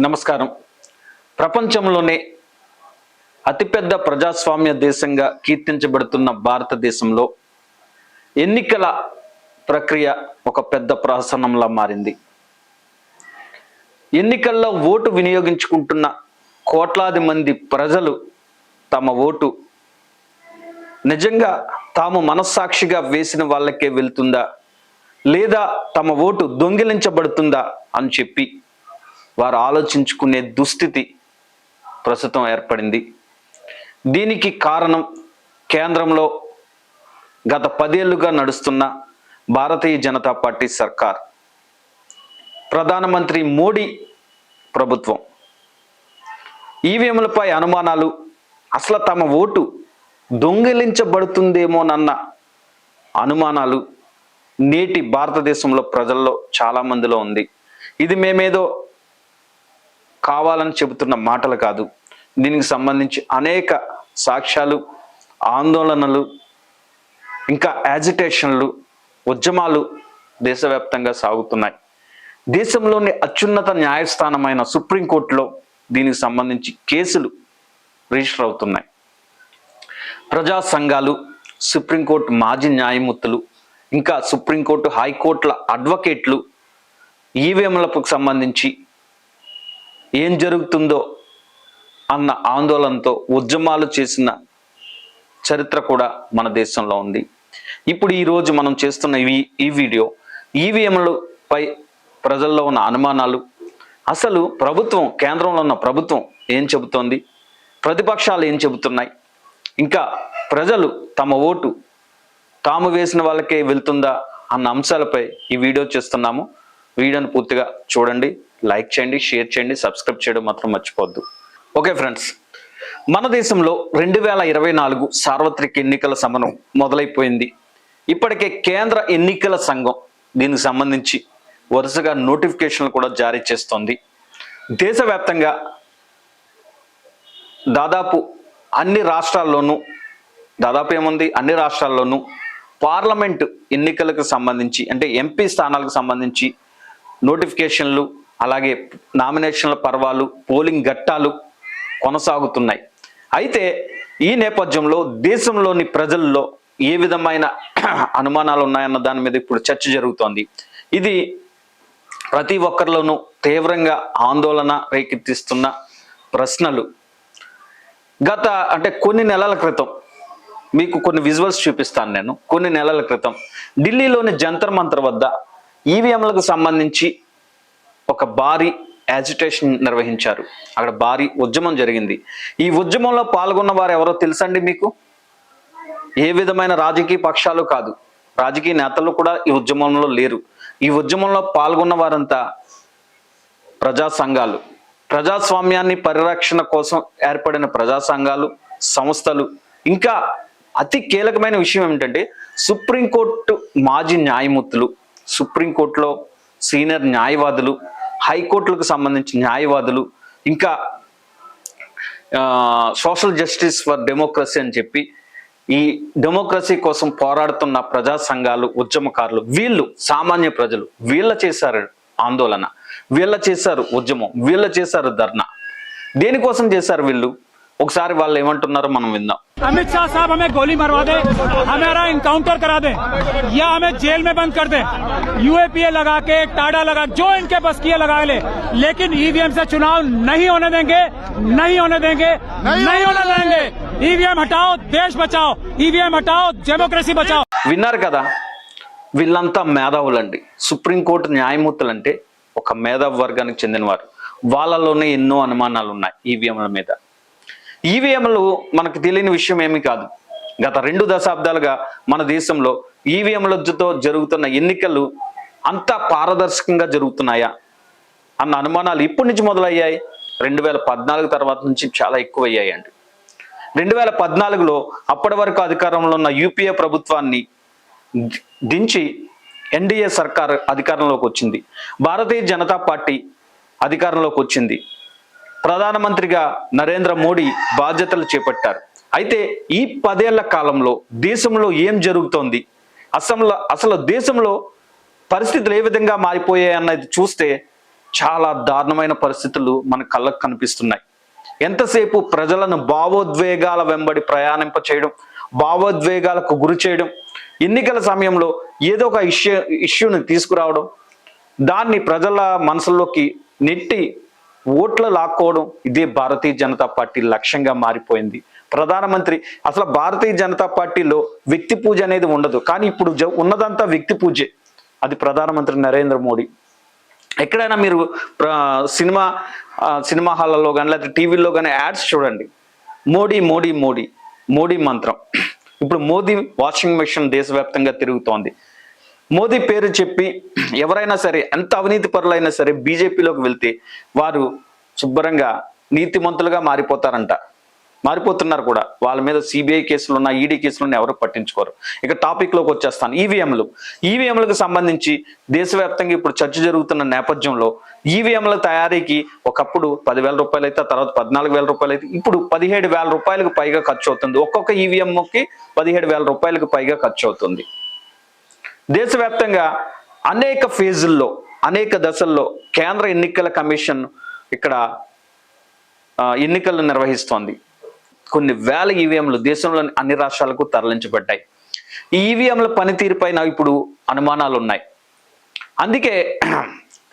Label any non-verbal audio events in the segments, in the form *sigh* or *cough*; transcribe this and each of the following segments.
నమస్కారం. ప్రపంచంలోనే అతిపెద్ద ప్రజాస్వామ్య దేశంగా కీర్తించబడుతున్న భారతదేశంలో ఎన్నికల ప్రక్రియ ఒక పెద్ద ప్రహసనంలా మారింది. ఎన్నికల్లో ఓటు వినియోగించుకుంటున్న కోట్లాది మంది ప్రజలు తమ ఓటు నిజంగా తాము మనస్సాక్షిగా వేసిన వాళ్ళకే వెళ్తుందా? లేదా తమ ఓటు దొంగిలించబడుతుందా? అని చెప్పి వారు ఆలోచించుకునే దుస్థితి ప్రస్తుతం ఏర్పడింది. దీనికి కారణం కేంద్రంలో గత పదేళ్ళుగా నడుస్తున్న భారతీయ జనతా పార్టీ సర్కార్. ప్రధానమంత్రి మోడీ ప్రభుత్వం. ఈవీఎంలపై అనుమానాలు అసలు తమ ఓటు దొంగిలించబడుతుందేమోనన్న అనుమానాలు నేటి భారతదేశంలో ప్రజల్లో చాలా మందిలో ఉంది. ఇది మేమేదో కావాలని చెబుతున్న మాటలు కాదు. దీనికి సంబంధించి అనేక సాక్ష్యాలు ఆందోళనలు ఇంకా యాజిటేషన్లు ఉద్యమాలు దేశవ్యాప్తంగా సాగుతున్నాయి. దేశంలోని అత్యున్నత న్యాయస్థానమైన సుప్రీంకోర్టులో దీనికి సంబంధించి కేసులు రిజిస్టర్ అవుతున్నాయి. ప్రజా సంఘాలు సుప్రీంకోర్టు మాజీ న్యాయమూర్తులు ఇంకా సుప్రీంకోర్టు హైకోర్టుల అడ్వకేట్లు ఈవీఎంలకు సంబంధించి ఏం జరుగుతుందో అన్న ఆందోళనతో ఉద్యమాలు చేసిన చరిత్ర కూడా మన దేశంలో ఉంది. ఇప్పుడు ఈరోజు మనం చేస్తున్న ఈ ఈ వీడియో ఈవీఎంలపై ప్రజల్లో ఉన్న అనుమానాలు. అసలు ప్రభుత్వం కేంద్రంలో ఉన్న ప్రభుత్వం ఏం చెబుతోంది? ప్రతిపక్షాలు ఏం చెబుతున్నాయి? ఇంకా ప్రజలు తమ ఓటు తాము వేసిన వాళ్ళకే వెళ్తుందా అన్న అంశాలపై ఈ వీడియో చేస్తున్నాము. వీడియోను పూర్తిగా చూడండి. లైక్ చేయండి షేర్ చేయండి సబ్స్క్రైబ్ చేయడం మాత్రం మర్చిపోద్దు ఓకే ఫ్రెండ్స్ మన దేశంలో రెండు వేల ఇరవై నాలుగు సార్వత్రిక ఎన్నికల సమరం మొదలైపోయింది. ఇప్పటికే కేంద్ర ఎన్నికల సంఘం దీనికి సంబంధించి వరుసగా నోటిఫికేషన్లు కూడా జారీ చేస్తోంది. దేశవ్యాప్తంగా దాదాపు అన్ని రాష్ట్రాల్లోనూ దాదాపు ఏముంది? అన్ని రాష్ట్రాల్లోనూ పార్లమెంటు ఎన్నికలకు సంబంధించి అంటే ఎంపీ స్థానాలకు సంబంధించి నోటిఫికేషన్లు అలాగే నామినేషన్ల పర్వాలు పోలింగ్ ఘట్టాలు కొనసాగుతున్నాయి. అయితే ఈ నేపథ్యంలో దేశంలోని ప్రజల్లో ఏ విధమైన *clears throat* అనుమానాలు ఉన్నాయన్న దాని మీద ఇప్పుడు చర్చ జరుగుతోంది. ఇది ప్రతి ఒక్కరిలోనూ తీవ్రంగా ఆందోళన రేకెత్తిస్తున్న ప్రశ్నలు. గత అంటే కొన్ని నెలల క్రితం మీకు కొన్ని విజువల్స్ చూపిస్తాను నేను. కొన్ని నెలల క్రితం ఢిల్లీలోని జంతర్ మంతర్ వద్ద ఈవీఎంలకు సంబంధించి ఒక భారీ యాజిటేషన్ నిర్వహించారు. అక్కడ భారీ ఉద్యమం జరిగింది. ఈ ఉద్యమంలో పాల్గొన్న వారు ఎవరో తెలుసండి మీకు? ఏ విధమైన రాజకీయ పక్షాలు కాదు. రాజకీయ నేతలు కూడా ఈ ఉద్యమంలో లేరు. ఈ ఉద్యమంలో పాల్గొన్న వారంతా ప్రజా సంఘాలు. ప్రజాస్వామ్యాన్ని పరిరక్షణ కోసం ఏర్పడిన ప్రజా సంఘాలు సంస్థలు. ఇంకా అతి కీలకమైన విషయం ఏమిటంటే సుప్రీంకోర్టు మాజీ న్యాయమూర్తులు సుప్రీంకోర్టులో సీనియర్ న్యాయవాదులు హైకోర్టులకు సంబంధించిన న్యాయవాదులు ఇంకా సోషల్ జస్టిస్ ఫర్ డెమోక్రసీ అని చెప్పి ఈ డెమోక్రసీ కోసం పోరాడుతున్న ప్రజా సంఘాలు ఉద్యమకారులు వీళ్ళు సామాన్య ప్రజలు వీళ్ళ చేశారు ఆందోళన వీళ్ళ చేశారు ఉద్యమం వీళ్ళ చేశారు ధర్నా. దేనికోసం చేశారు వీళ్ళు? ఒకసారి వాళ్ళు ఏమంటున్నారో మనం విందాం अमित शाह साहब हमें गोली मरवा दे हमारा इनकाउंटर करा दे या हमें जेल में बंद कर दे यूएपीए लगा के टाडा लगा जो इनके बस किए लगा ले लेकिन ईवीएम से चुनाव नहीं होने देंगे नहीं होने देंगे नहीं, होने देंगे ईवीएम हटाओ देश बचाओ ईवीएम हटाओ डेमोक्रेसी बचाओ విన్నారు కదా వీళ్ళంతా మేధావులండి సుప్రీంకోర్టు న్యాయమూర్తులు అంటే ఒక మేధావి వర్గానికి చెందినవారు వాళ్ళలోనే ఎన్నో అనుమానాలు ఉన్నాయి ఈవీఎంల మీద ఈవీఎంలు మనకు తెలియని విషయం ఏమీ కాదు. గత రెండు దశాబ్దాలుగా మన దేశంలో ఈవీఎంలతో జరుగుతున్న ఎన్నికలు అంతా పారదర్శకంగా జరుగుతున్నాయా అన్న అనుమానాలు ఇప్పటి నుంచి మొదలయ్యాయి. రెండు వేల పద్నాలుగు తర్వాత నుంచి చాలా ఎక్కువ అయ్యాయండి రెండు వేల పద్నాలుగులో అప్పటి వరకు అధికారంలో ఉన్న యూపీఏ ప్రభుత్వాన్ని దించి ఎన్డీఏ సర్కార్ అధికారంలోకి వచ్చింది. భారతీయ జనతా పార్టీ అధికారంలోకి వచ్చింది. ప్రధానమంత్రిగా నరేంద్ర మోడీ బాధ్యతలు చేపట్టారు. అయితే ఈ పదేళ్ళ కాలంలో దేశంలో ఏం జరుగుతోంది? అసలు అసలు దేశంలో పరిస్థితులు ఏ విధంగా మారిపోయాయి అన్నది చూస్తే చాలా దారుణమైన పరిస్థితులు మన కళ్ళకు కనిపిస్తున్నాయి. ఎంతసేపు ప్రజలను భావోద్వేగాల వెంబడి ప్రయాణింప చేయడం భావోద్వేగాలకు గురి చేయడం ఎన్నికల సమయంలో ఏదో ఒక ఇష్యూ ఇష్యూని తీసుకురావడం దాన్ని ప్రజల మనసుల్లోకి నెట్టి ఓట్లు లాక్కోవడం ఇదే భారతీయ జనతా పార్టీ లక్ష్యంగా మారిపోయింది. ప్రధానమంత్రి అసలు భారతీయ జనతా పార్టీలో వ్యక్తి పూజ అనేది ఉండదు. కానీ ఇప్పుడు జ- ఉన్నదంతా వ్యక్తి పూజే. అది ప్రధానమంత్రి నరేంద్ర మోడీ. ఎక్కడైనా మీరు సినిమా సినిమా హాళ్ళలో కానీ లేకపోతే టీవీలో కానీ యాడ్స్ చూడండి. మోడీ మోడీ మోడీ మోడీ మంత్రం. ఇప్పుడు మోదీ వాషింగ్ మిషన్ దేశవ్యాప్తంగా తిరుగుతోంది. మోదీ పేరు చెప్పి ఎవరైనా సరే ఎంత అవినీతి పరులైనా సరే బీజేపీలోకి వెళ్తే వారు శుభ్రంగా నీతిమంతులుగా మారిపోతారంట. మారిపోతున్నారు కూడా. వాళ్ళ మీద సిబిఐ కేసులు ఉన్న ఈడీ కేసులు ఉన్న ఎవరు పట్టించుకోరు. ఇక టాపిక్లోకి వచ్చేస్తాను. ఈవీఎంలు ఈవీఎంలకు సంబంధించి దేశవ్యాప్తంగా ఇప్పుడు చర్చ జరుగుతున్న నేపథ్యంలో ఈవీఎంల తయారీకి ఒకప్పుడు పదివేల రూపాయలు అయితే తర్వాత పద్నాలుగు వేల రూపాయలు అయితే ఇప్పుడు పదిహేడు వేల రూపాయలకు పైగా ఖర్చు అవుతుంది. ఒక్కొక్క ఈవీఎంకి పదిహేడు వేల రూపాయలకు పైగా ఖర్చు అవుతుంది. దేశవ్యాప్తంగా అనేక ఫేజుల్లో అనేక దశల్లో కేంద్ర ఎన్నికల కమిషన్ ఇక్కడ ఎన్నికలను నిర్వహిస్తోంది. కొన్ని వేల ఈవీఎంలు దేశంలోని అన్ని రాష్ట్రాలకు తరలించబడ్డాయి. ఈ ఈవీఎంల పనితీరుపై ఇప్పుడు అనుమానాలు ఉన్నాయి అందుకే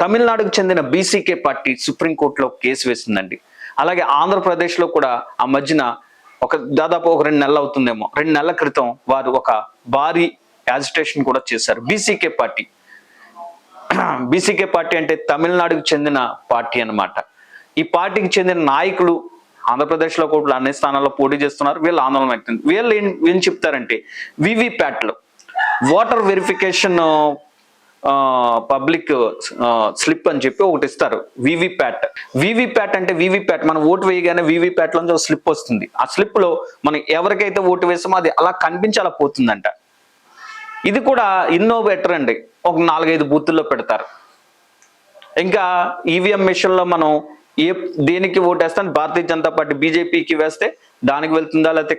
తమిళనాడుకు చెందిన బీసీకే పార్టీ సుప్రీంకోర్టులో కేసు వేసిందండి. అలాగే ఆంధ్రప్రదేశ్లో కూడా ఆ మధ్యన ఒక దాదాపు ఒక రెండు నెలలు అవుతుందేమో. రెండు నెలల క్రితం వారు ఒక భారీ యాజిటేషన్ కూడా చేశారు. BCK party. బీసీకే పార్టీ అంటే తమిళనాడుకు చెందిన పార్టీ అన్నమాట. ఈ పార్టీకి చెందిన నాయకులు ఆంధ్రప్రదేశ్లో కూడా అన్ని స్థానాల్లో పోటీ చేస్తున్నారు. వీళ్ళు ఆందోళన వ్యక్తం వీళ్ళు ఏం ఏం చెప్తారంటే వివిప్యాట్లు ఓటర్ వెరిఫికేషన్ పబ్లిక్ స్లిప్ అని చెప్పి ఒకటి ఇస్తారు. వివిప్యాట్ వివిప్యాట్ అంటే వివిప్యాట్ మనం ఓటు వేయగానే వివిప్యాట్ లోంచి ఒక స్లిప్ వస్తుంది. ఆ స్లిప్లో మనం ఎవరికైతే ఓటు వేసామో అది అలా కనిపించాలా పోతుందంట. ఇది కూడా ఇన్నోవేటర్ అండి. ఒక నాలుగైదు బూతుల్లో పెడతారు. ఇంకా ఈవీఎం మిషన్లో మనం ఏ దేనికి ఓటేస్తాను భారతీయ జనతా పార్టీ బీజేపీకి వేస్తే దానికి వెళ్తుందా? లేకపోతే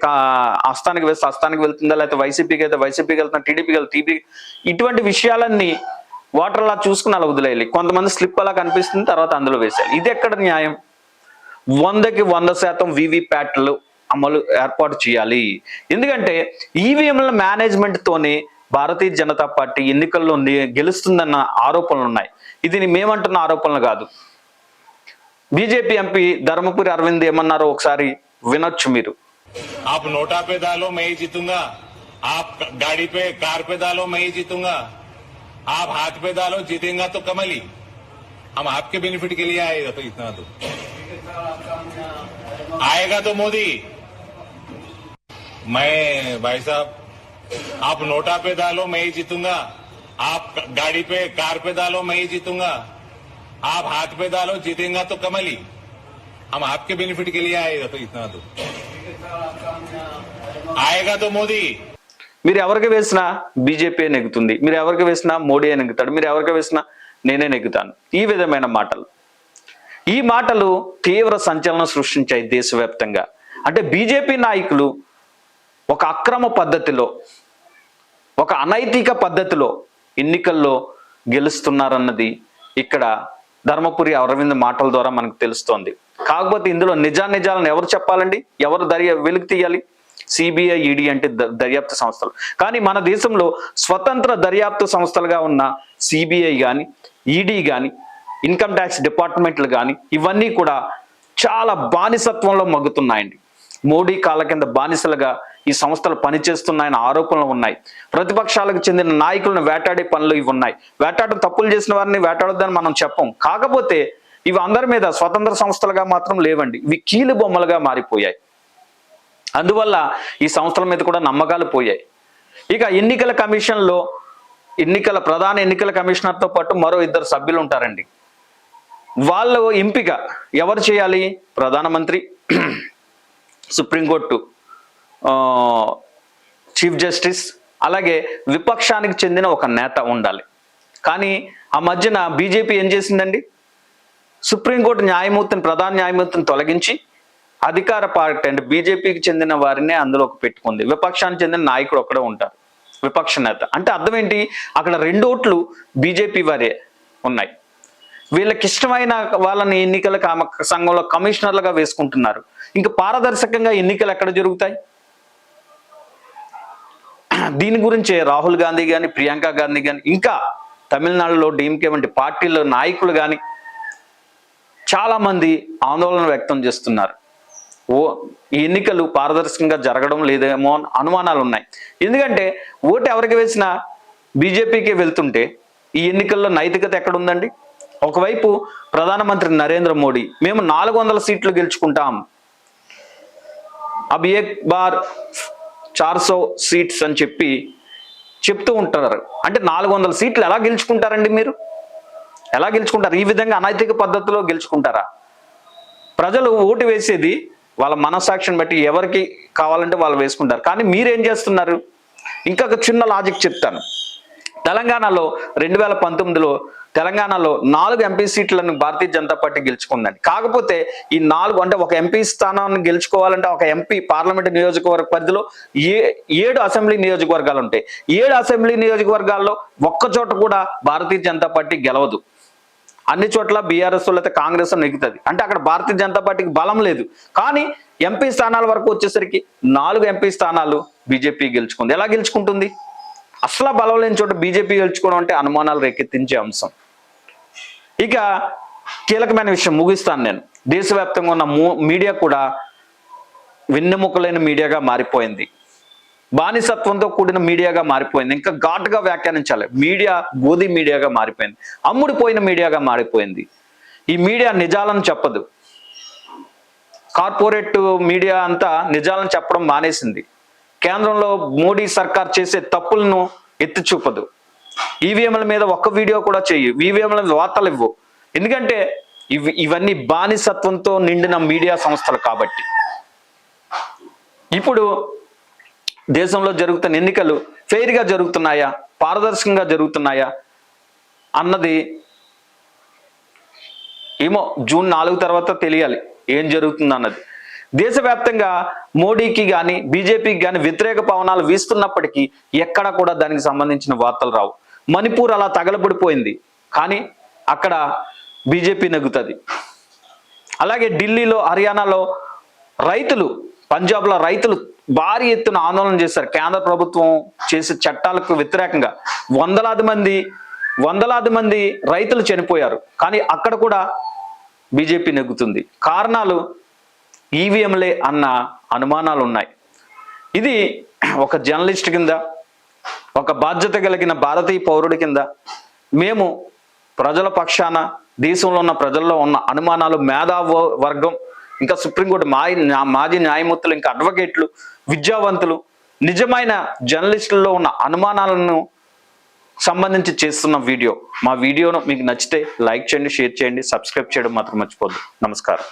అస్తానికి వేస్తే అస్తానికి వెళ్తుందా? లేకపోతే వైసీపీకి అయితే వైసీపీకి వెళ్తున్నా టీడీపీకి వెళ్తే టీడీ ఇటువంటి విషయాలన్నీ ఓటర్లా చూసుకుని అలా వదిలేయాలి. కొంతమంది స్లిప్ అలా కనిపిస్తుంది తర్వాత అందులో వేసేయాలి. ఇది ఎక్కడ న్యాయం? వందకి వంద శాతం వివిప్యాట్లు అమలు ఏర్పాటు చేయాలి. ఎందుకంటే ఈవీఎంల మేనేజ్మెంట్ తోనే భారతీయ జనతా పార్టీ ఎన్నికల్లో ని- గెలుస్తుందన్న ఆరోపణలు ఉన్నాయి ఇది మేమంటున్న ఆరోపణలు కాదు బీజేపీ ఎంపీ ధర్మపురి అరవింద్ ఏమన్నారో ఒకసారి వినొచ్చు మీరు आप नोटा पे डालो मैं ही जीतूंगा आप गाड़ी पे कार पे डालो मैं ही जीतूंगा आप हाथ पे डालो जीतेगा तो कमल ही हम आपके बेनिफिट के लिए आएगा तो इतना तो आएगा तो मोदी मैं भाई साहब आप नोटा पे डालो मैं ही जीतूंगा आप गाड़ी पे कार पे डालो मैं ही जीतूंगा आप हाथ पे डालो जीतेगा तो कमल ही हम आपके बेनिफिट के लिए आएगा तो इतना तो आएगा तो मोदी మీరు ఎవరికి వేసినా బీజేపీ నెగ్గుతుంది మీరు ఎవరికి వేసినా మోడీ నెగ్గుతాడు మీరు ఎవరికి వేసినా నేనే నెగ్గుతాను ఈ విధమైన మాటలు ఈ మాటలు తీవ్ర సంచలనం సృష్టించాయి దేశవ్యాప్తంగా అంటే బీజేపీ నాయకులు ఒక అక్రమ పద్ధతిలో ఒక అనైతిక పద్ధతిలో ఎన్నికల్లో గెలుస్తున్నారన్నది ఇక్కడ ధర్మపురి అరవింద్ మాటల ద్వారా మనకు తెలుస్తోంది. కాకపోతే ఇందులో నిజానిజాలను ఎవరు చెప్పాలండి? ఎవరు దర్యా వెలుగు తీయాలి? సిబిఐ ఈడీ అంటే ద- దర్యాప్తు సంస్థలు. కానీ మన దేశంలో స్వతంత్ర దర్యాప్తు సంస్థలుగా ఉన్న సిబిఐ కానీ ఈడీ కానీ ఇన్కమ్ ట్యాక్స్ డిపార్ట్మెంట్లు కానీ ఇవన్నీ కూడా చాలా బానిసత్వంలో మగ్గుతున్నాయండి. మోడీ కాళ్ళ కింద బానిసలుగా ఈ సంస్థలు పనిచేస్తున్నాయన్న ఆరోపణలు ఉన్నాయి. ప్రతిపక్షాలకు చెందిన నాయకులను వేటాడే పనులు ఇవి ఉన్నాయి. వేటాడడం తప్పులు చేసిన వారిని వేటాడొద్దని మనం చెప్పం. కాకపోతే ఇవి అందరి మీద స్వతంత్ర సంస్థలుగా మాత్రం లేవండి. ఇవి కీలు బొమ్మలుగా మారిపోయాయి. అందువల్ల ఈ సంస్థల మీద కూడా నమ్మకాలు పోయాయి. ఇక ఎన్నికల కమిషన్లో ఎన్నికల ప్రధాన ఎన్నికల కమిషనర్తో పాటు మరో ఇద్దరు సభ్యులు ఉంటారండి. వాళ్ళు ఎంపిక ఎవరు చేయాలి? ప్రధానమంత్రి సుప్రీంకోర్టు. చీఫ్ జస్టిస్ అలాగే విపక్షానికి చెందిన ఒక నేత ఉండాలి. కానీ ఆ మధ్యన బీజేపీ ఏం చేసిందండి? సుప్రీంకోర్టు న్యాయమూర్తిని ప్రధాన న్యాయమూర్తిని తొలగించి అధికార పార్టీ అంటే బీజేపీకి చెందిన వారినే అందులోకి పెట్టుకుంది. విపక్షానికి చెందిన నాయకుడు ఒక్కడే ఉంటారు విపక్ష నేత. అంటే అర్థం ఏంటి? అక్కడ రెండు ఓట్లు బీజేపీ వారే ఉన్నాయి. వీళ్ళకి ఇష్టమైన వాళ్ళని ఎన్నికల కామ- సంఘంలో కమిషనర్లుగా వేసుకుంటున్నారు. ఇంకా పారదర్శకంగా ఎన్నికలు ఎక్కడ జరుగుతాయి? దీని గురించే రాహుల్ గాంధీ కానీ ప్రియాంక గాంధీ కానీ ఇంకా తమిళనాడులో డిఎంకే వంటి పార్టీల నాయకులు కానీ చాలామంది ఆందోళన వ్యక్తం చేస్తున్నారు. ఓ ఈ ఎన్నికలు పారదర్శకంగా జరగడం లేదేమో అని అనుమానాలు ఉన్నాయి ఎందుకంటే ఓటు ఎవరికి వేసినా బీజేపీకి వెళ్తుంటే ఈ ఎన్నికల్లో నైతికత ఎక్కడుందండి? ఒకవైపు ప్రధానమంత్రి నరేంద్ర మోడీ మేము నాలుగు వందల సీట్లు గెలుచుకుంటాం. అబ్ ఏక్ బార్ చార్సో సీట్స్ అని చెప్పి చెప్తూ ఉంటారు. అంటే నాలుగు వందల సీట్లు ఎలా గెలుచుకుంటారండి మీరు? ఎలా గెలుచుకుంటారు? ఈ విధంగా అనైతిక పద్ధతిలో గెలుచుకుంటారా? ప్రజలు ఓటు వేసేది వాళ్ళ మనసాక్షిని బట్టి ఎవరికి కావాలంటే వాళ్ళు వేసుకుంటారు. కానీ మీరేం చేస్తున్నారు? ఇంకొక చిన్న లాజిక్ చెప్తాను. తెలంగాణలో రెండు వేల పంతొమ్మిదిలో తెలంగాణలో నాలుగు ఎంపీ సీట్లను భారతీయ జనతా పార్టీ గెలుచుకుందండి. కాకపోతే ఈ నాలుగు అంటే ఒక ఎంపీ స్థానాన్ని గెలుచుకోవాలంటే ఒక ఎంపీ పార్లమెంట్ నియోజకవర్గ పరిధిలో ఏ ఏడు అసెంబ్లీ నియోజకవర్గాలు ఉంటాయి ఏడు అసెంబ్లీ నియోజకవర్గాల్లో ఒక్క చోట కూడా భారతీయ జనతా పార్టీ గెలవదు. అన్ని చోట్ల బీఆర్ఎస్ అయితే కాంగ్రెస్ నెగ్గుతుంది. అంటే అక్కడ భారతీయ జనతా పార్టీకి బలం లేదు. కానీ ఎంపీ స్థానాల వరకు వచ్చేసరికి నాలుగు ఎంపీ స్థానాలు బీజేపీ గెలుచుకుంది. ఎలా గెలుచుకుంటుంది? అసలు బలం లేని చోట బీజేపీ గెలుచుకోవడం అంటే అనుమానాలు రేకెత్తించే అంశం. ఇక కీలకమైన విషయం ముగిస్తాను నేను. దేశవ్యాప్తంగా ఉన్న మీడియా కూడా వెన్నెముకలైన మీడియాగా మారిపోయింది. బానిసత్వంతో కూడిన మీడియాగా మారిపోయింది. ఇంకా ఘాటుగా వ్యాఖ్యానించాలి. మీడియా గోధి మీడియాగా మారిపోయింది. అమ్ముడిపోయిన మీడియాగా మారిపోయింది. ఈ మీడియా నిజాలను చెప్పదు. కార్పొరేట్ మీడియా అంతా నిజాలను చెప్పడం మానేసింది. కేంద్రంలో మోడీ సర్కార్ చేసే తప్పులను ఎత్తి చూపదు. ఈవీఎంల మీద ఒక్క వీడియో కూడా చెయ్యి. ఈవీఎంల మీద వార్తలు ఇవ్వు. ఎందుకంటే ఇవి ఇవన్నీ బానిసత్వంతో నిండిన మీడియా సంస్థలు కాబట్టి. ఇప్పుడు దేశంలో జరుగుతున్న ఎన్నికలు ఫెయిర్గా జరుగుతున్నాయా? పారదర్శకంగా జరుగుతున్నాయా? అన్నది ఏమో జూన్ నాలుగు తర్వాత తెలియాలి. ఏం జరుగుతుంది అన్నది. దేశవ్యాప్తంగా మోడీకి కానీ బీజేపీకి కానీ వ్యతిరేక పవనాలు వీస్తున్నప్పటికీ ఎక్కడ కూడా దానికి సంబంధించిన వార్తలు రావు. మణిపూర్ అలా తగలబడిపోయింది. కానీ అక్కడ బీజేపీ నెగ్గుతుంది. అలాగే ఢిల్లీలో హర్యానాలో రైతులు పంజాబ్లో రైతులు భారీ ఎత్తున ఆందోళన చేశారు. కేంద్ర ప్రభుత్వం చేసే చట్టాలకు వ్యతిరేకంగా వందలాది మంది వందలాది మంది రైతులు చనిపోయారు. కానీ అక్కడ కూడా బీజేపీ నెగ్గుతుంది. కారణాలు ఈవీఎంలే అన్న అనుమానాలు ఉన్నాయి ఇది ఒక జర్నలిస్ట్ కింద ఒక బాధ్యత కలిగిన భారతీయ పౌరుడి కింద మేము ప్రజల పక్షాన దేశంలో ఉన్న ప్రజల్లో ఉన్న అనుమానాలు మేధా వర్గం ఇంకా సుప్రీంకోర్టు మా మాజీ న్యాయమూర్తులు ఇంకా అడ్వకేట్లు విద్యావంతులు నిజమైన జర్నలిస్టుల్లో ఉన్న అనుమానాలను సంబంధించి చేస్తున్న వీడియో. మా వీడియోను మీకు నచ్చితే లైక్ చేయండి షేర్ చేయండి సబ్స్క్రైబ్ చేయడం మాత్రం మర్చిపోద్దు నమస్కారం.